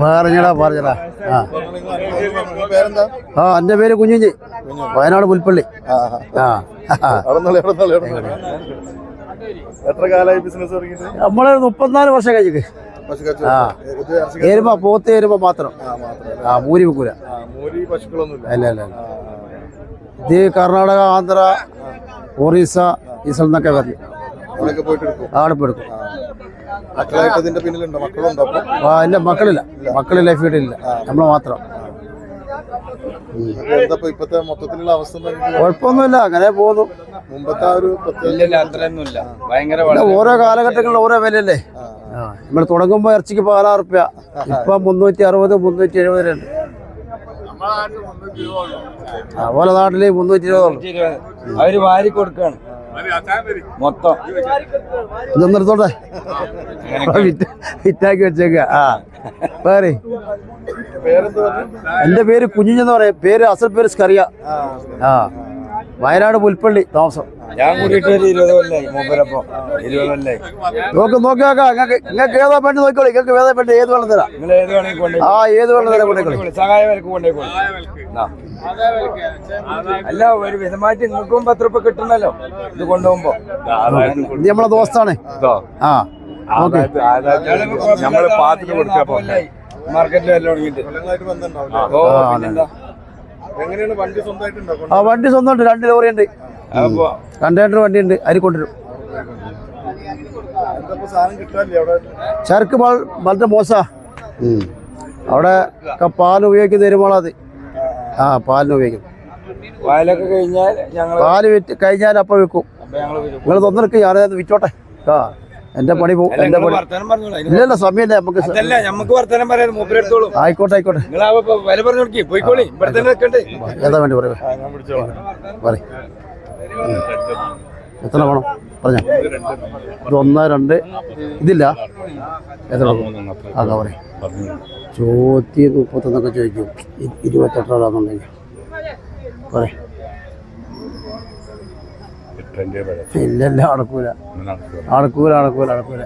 പറഞ്ഞടാ പറഞ്ഞടാ ആ. ആ. എന്റെ പേര് കുഞ്ഞുഞ്ഞി. വയനാട് പുൽപ്പള്ളി. ആ. എത്ര കാലമായി ബിസിനസ് തുടങ്ങിയിട്ട്? നമ്മൾ മുപ്പത്തിനാല് വർഷം കഴിഞ്ഞിട്ട്. ആ. എരുമ പോത്ത് എരുമ മാത്രം. ആ, മൂരി വെക്കൂല. അല്ല അല്ല. ഇത് കർണാടക ആന്ധ്ര ഒറീസ ഈ സ്ഥലത്തൊക്കെ എടുക്കും. അവിടെ പോയി എടുക്കും. മക്കളായിട്ട് ഇതിന്റെ പിന്നിലുണ്ടോ? മക്കളുണ്ടോ അപ്പൊ? ആ ഇല്ല മക്കളില്ല. മക്കൾ ലൈഫ് വീട്ടിലില്ല നമ്മൾ മാത്രം. ഇപ്പത്തെ മൊത്തത്തിലുള്ള അവസ്ഥ കുഴപ്പമൊന്നുമില്ല അങ്ങനെ പോകുന്നു. മുമ്പത്തെ ആ ഒരു പ്രത്യേക ഇല്ലില്ല അത്രയൊന്നുമില്ല. ഭയങ്കര പിന്നെ ഓരോ കാലഘട്ടങ്ങളിൽ ഓരോ വിലയല്ലേ? നമ്മൾ തുടങ്ങുമ്പോൾ ഇറച്ചിക്ക് പതിനാറ് റുപ്യ ഇപ്പൊ മുന്നൂറ്റി അറുപത് മുന്നൂറ്റി എഴുപത് രണ്ട് അതുപോലെ നാട്ടിൽ മുന്നൂറ്റി ഇരുപത്. അവർ വാരി കൊടുക്കാണ്. മൊത്തം. ഇതൊന്നെടുത്തോട്ടെ വിറ്റ് വിറ്റാക്കി വെച്ചേക്ക. ആ പേരെ എന്റെ പേര് കുഞ്ഞിഞ്ഞെന്ന് പറയും. പേര് അസൽ പേര് സ്കറിയ. ആ ആ വയനാട് പുൽപ്പള്ളി താമസം. ഞാൻ കൂടിയിട്ട് ഒരു ഇരുപത് കൊല്ലായി മൂപ്പരപ്പം. ഇരുപത് കൊല്ലായി നോക്ക് നോക്കി നോക്കാം നിങ്ങൾക്ക് നിങ്ങൾക്ക് ഏതാ പെണ്ണ് നോക്കിക്കോളി. നിങ്ങൾക്ക് ഏതാ പെണ്ണ് ഏത് വെള്ളം തരാം നിങ്ങൾ ഏത് വേണമെങ്കിൽ കൊണ്ടേ ആ ഏത് വെള്ളം തരാം കൊണ്ടേക്കോളി. സഹായ വിലക്ക് കൊണ്ടേക്കോളി അല്ല ഒരു വിധമായിട്ട് നിങ്ങൾക്കും പത്ത് റുപ്യ കിട്ടണല്ലോ. ഇത് കൊണ്ടുപോകുമ്പോ. ഇത് നമ്മളെ ദോസ്താണ്. ആ ഓക്കെ നമ്മൾ പാത്തിന് മാർക്കറ്റിൽ എല്ലാം തുടങ്ങിയിട്ട് ആ, വണ്ടി സ്വന്തമായിട്ടുണ്ടോ ആ വണ്ടി സ്വന്തമുണ്ട് രണ്ട് ലോറി ഉണ്ട് കണ്ടെയ്നർ വണ്ടി ഉണ്ട് അരി കൊണ്ടുവരും. ചരക്ക് വളരെ മോശ. അവിടെ പാൽ ഉപയോഗിക്കുന്ന അത്. ആ പാലിന് ഉപയോഗിക്കും. പാൽ കഴിഞ്ഞാൽ ഞങ്ങൾ പാൽ വിറ്റ് കഴിഞ്ഞാൽ അപ്പം വിൽക്കും. അപ്പൊ ഞങ്ങൾ വരും നിങ്ങൾ തൊന്നെടുക്ക് ഞാനത് വിറ്റോട്ടെ. ആ എന്റെ പണി പോകും എന്റെ പണി. ഇല്ലല്ല സമയമില്ല നമുക്ക് അതല്ല നമുക്ക് മൂപ്പരെടുത്തോളും ആയിക്കോട്ടെ ആയിക്കോട്ടെ. വില പറഞ്ഞു പോയിക്കോളി ഇവിടെ തന്നെ നിൽക്കണ്ടേ. ഏതാ വേണ്ടി പറയൂ ഞാൻ പിടിച്ചോളാം പറ എത്ര വേണം? പറഞ്ഞോ. ഇത് ഒന്ന് രണ്ട്. ഇതില്ല? എത്ര അതാ പറയും. ചോദ്യ മുപ്പത്തൊന്നൊക്കെ ചോദിക്കും. ഇരുപത്തെട്ട് ഇരുപത്തെട്ടാണെന്നുണ്ടെങ്കിൽ പറയും. ഇല്ലല്ല അടക്കൂല. അടക്കൂല അടക്കൂല അടക്കൂല.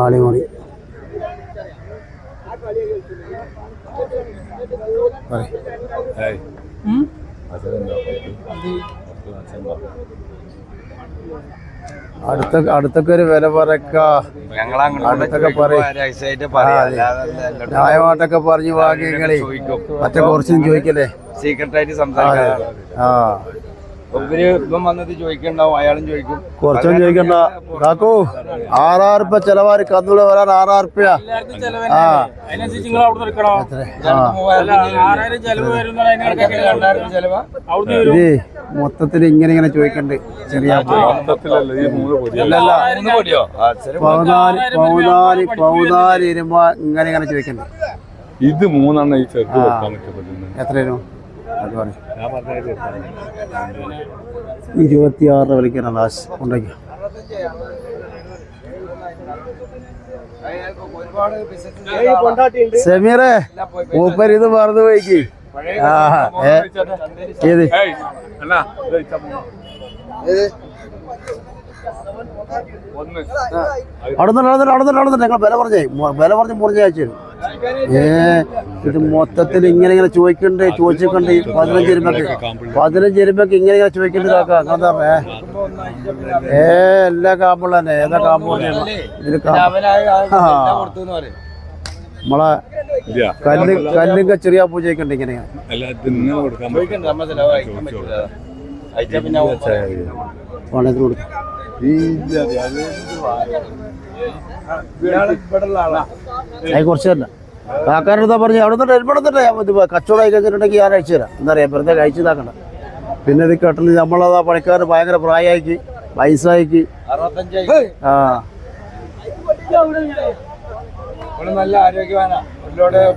ആളി മറി. പറയ്. അടുത്ത അടുത്തൊക്കെ ഒരു വില പറക്ക അടുത്തൊക്കെ. ന്യായമായിട്ടൊക്കെ പറഞ്ഞു വാങ്ങിക്കളി മറ്റേ കുറച്ചും ചോദിക്കല്ലേ? സീക്രട്ടായിട്ട് സംസാരിക്കാം ആ. ഇവർ ഇപ്പം വന്നിട്ട് ചോദിക്കണ്ടാവും അയാളും ചോദിക്കും. കുറച്ചും ചോദിക്കണ്ട. കാക്കൂ ആറാറ് റുപ്യ ചെലവാരി കന്നുകൾ വരാൻ ആറാറ് റുപ്യ ആ. ഇത് മൊത്തത്തിൽ ഇങ്ങനെ ഇങ്ങനെ ചോദിക്കണ്ട്. ചെറിയ. പതിനാല് പതിനാല് പതിനാല് ഇരുമ്പ ഇങ്ങനെ ഇങ്ങനെ ചോദിക്കണ്ട്. ഇത് മൂന്നെണ്ണം ഈ ചെറുത് എത്രയായിരുന്നു? അത് വിളിക്കാണ് ലാസ് ഉണ്ടാക്കി ഒരുപാട് ബിസിനസ് സമീറേ ഇത് മറന്നു പോയിക്ക്. ആ ഏത്? അവിടെ നിന്ന് അവിടെ നിന്ന് അവിടെ നിന്ന് ഞങ്ങൾ വില പറഞ്ഞേ വില പറഞ്ഞ് മുറിഞ്ഞ ആഴ്ച ഏ ഇത് മൊത്തത്തിൽ ഇങ്ങനെ ഇങ്ങനെ ചോദിക്കണ്ടേ ചോദിച്ചിട്ടുണ്ട് പതിനഞ്ച് ഇരുമ്പക്ക് പതിനഞ്ച് ഇരുമ്പക്ക് ഇങ്ങനെ ഇങ്ങനെ ചോദിക്കണ്ട് കാക്ക. എന്താ പറഞ്ഞേ ഏ എല്ലാ കാമ്പുള്ള തന്നെ. ഏതാ കാമ്പ് ഇതിൽ നമ്മളെ കല്ല് കല്ലിങ്ക ചെറിയ പൂജയൊക്കെ ഇങ്ങനെ. കുറച്ചല്ല. പണയത്തിന് കൊടുക്കും ഇയാൾ കാക്കാരെടുത്താ പറഞ്ഞു അവിടെ നിന്ന് എൽപ്പടത്തിട്ട് കച്ചവടം ആയി കഴിഞ്ഞിട്ടുണ്ടെങ്കിൽ ഞാൻ അയച്ചു തരാം. എന്താ പറയാ വെറുതെ കഴിച്ചു ഇതാക്കണ്ട. പിന്നെ ഇത് നമ്മളത് നമ്മളതാ പണിക്കാർ ഭയങ്കര പ്രായമാക്കി വയസ്സായിക്ക്. അറുപത്തഞ്ചായി. ആ. നല്ല ആരോഗ്യവാനാ.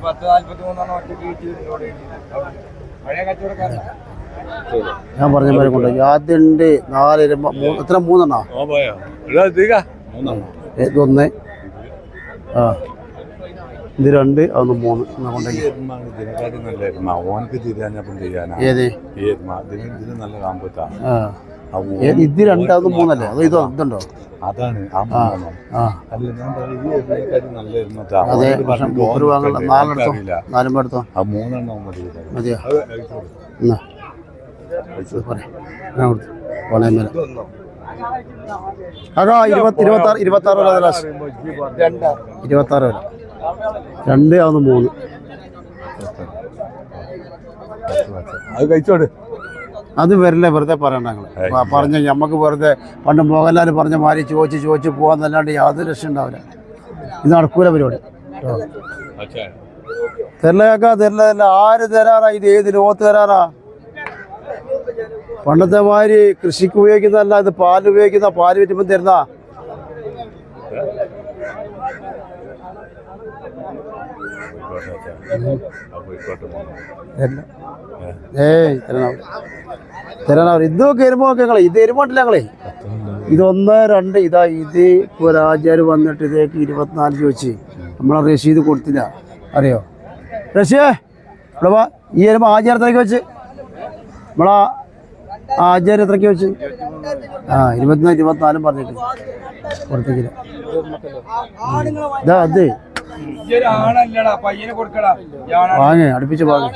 പത്ത് നാല്പത്തി ഒറ്റ ഞാൻ പറഞ്ഞ പോലെ കൊണ്ടുപോയി ആദ്യണ്ട് നാല് മൂന്ന് എത്ര മൂന്നെണ്ണോ? ഇതൊന്ന്. ആ. ഇത് രണ്ട് അതൊന്ന് മൂന്ന്. എന്നാ എരുമാണ് ഇതിനെക്കാട്ടും നല്ല എരുമ ഓനക്ക് തിരിയാഞ്ഞപ്പം ചെയ്യാനാ. ഏത്? ഈ എരുമ ഇതിന് ഇതിന് നല്ല ഇത് രണ്ടാമത് മൂന്നല്ലേ? അതോ ഇതോ ഇതുണ്ടോ? അതാണ് അല്ല ഞാൻ പറയുന്നത് നാലെടുത്തോ. നാലും എടുത്തോ? ആ മൂന്നെണ്ണം മതിയോ. എന്നാ. മേലെ. അതോ ഇരുപത്തി ആറ് ഇരുപത്തി ആറ് വില. രണ്ട് ആവുന്ന മൂന്ന്. അത് കഴിച്ചോട്. അത് വരില്ല വെറുതെ പറയണ്ട ഞങ്ങൾ പറഞ്ഞ ഞമ്മക്ക് വെറുതെ പണ്ട് മോഹൻലാൽ പറഞ്ഞ മാതിരി ചോദിച്ച് ചോദിച്ച് പോകാന്നല്ലാണ്ട് യാതൊരു രക്ഷ ഉണ്ടാവില്ല. ഇത് നടക്കൂല പരിപാടി. തെരലേക്കാ തരില്ലേക്കാ ആര് തരാറാ ഇത്? ഏത് ലോകത്ത് തരാറാ? പണ്ടത്തെ മാതിരി കൃഷിക്ക് ഉപയോഗിക്കുന്നതല്ല ഇത് പാൽ ഉപയോഗിക്കുന്ന പാൽ വിറ്റുമ്പോൾ തരുന്ന ഏയ് തരണ തരണ ഇതൊക്കെ എരുമോ ഞങ്ങളെ ഇത് എരുമോട്ടില്ല ഞങ്ങളെ. ഇതൊന്ന് രണ്ട് ഇതാ ഇത് രാജാര് വന്നിട്ട് ഇതേക്ക് ഇരുപത്തിനാല് ചോദിച്ച് നമ്മളെ റഷീദ് കൊടുത്തില്ല. അറിയോ? റഷിയേ ഇവിടെ വാ. ഈ എരുമ ആചാരത്തിലേക്ക് വെച്ച്? നമ്മളാ ആചാരം എത്രയ്ക്ക് വെച്ച്? ആ ഇരുപത്തിനാല് ഇരുപത്തിനാലും പറഞ്ഞിട്ട് കൊടുത്തേക്കില്ല. ഇതാ അത്. വാങ്ങേ അടുപ്പിച്ച് വാങ്ങേ.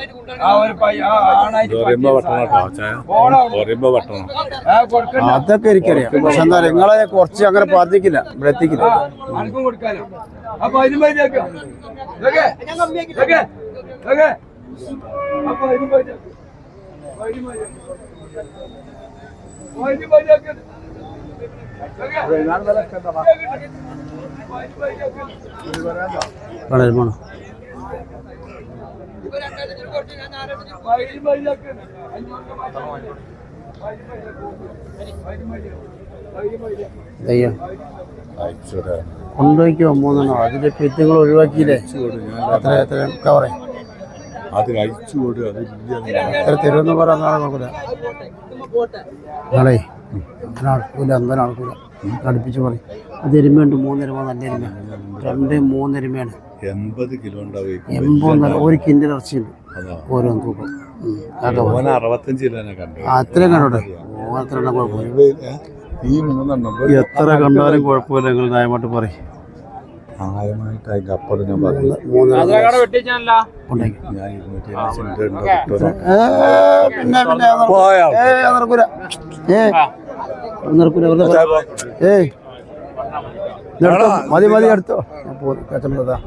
അതൊക്കെ എനിക്കറിയാം. പക്ഷെ എന്താ പറയുക നിങ്ങളെ കുറച്ച് അങ്ങനെ പ്രാർത്ഥിക്കില്ല ഇവിടെ എത്തിക്കില്ല. ആർക്കും കൊടുക്കാലോ. വളരെ പോണോ. അയ്യോ. കൊണ്ടുപോയിക്കോ മൂന്നെണ്ണോ. അതിന്റെ പെറ്റുകൾ ഒഴിവാക്കിയില്ലേ? എത്ര എത്ര കവറേ അത് കൊടു അത് പറയാൻ നാളെ. അങ്ങനെ നടക്കൂല അങ്ങനെ നടക്കൂല അടുപ്പിച്ച് പറയും അത് എരുമയുണ്ട് മൂന്നെരുമ നല്ല എരുമ. രണ്ട് മൂന്നെരുമയാണ്. എൺപത് കിലോ ഉണ്ടാവും എൺപത് ഒരു കിന്റെ ഇറച്ചിയുണ്ട്. ഓരോന്ന് തൂക്കം. അറുപത്തഞ്ച് അത്രയും കണ്ടോട്ടെ അത്ര കുഴപ്പമില്ല? ഈ മൂന്നെണ്ണം എത്ര കണ്ടാലും കുഴപ്പമില്ല. നിങ്ങൾ ന്യായമായിട്ട് പറയും. പ്രായമായിട്ട് അതിന്റെ അപ്പുറം ഞാൻ പറഞ്ഞു പിന്നെ പിന്നെ ഏ വെറുതെ ഏയ് മതി മതി അടുത്തോ പോകുന്നു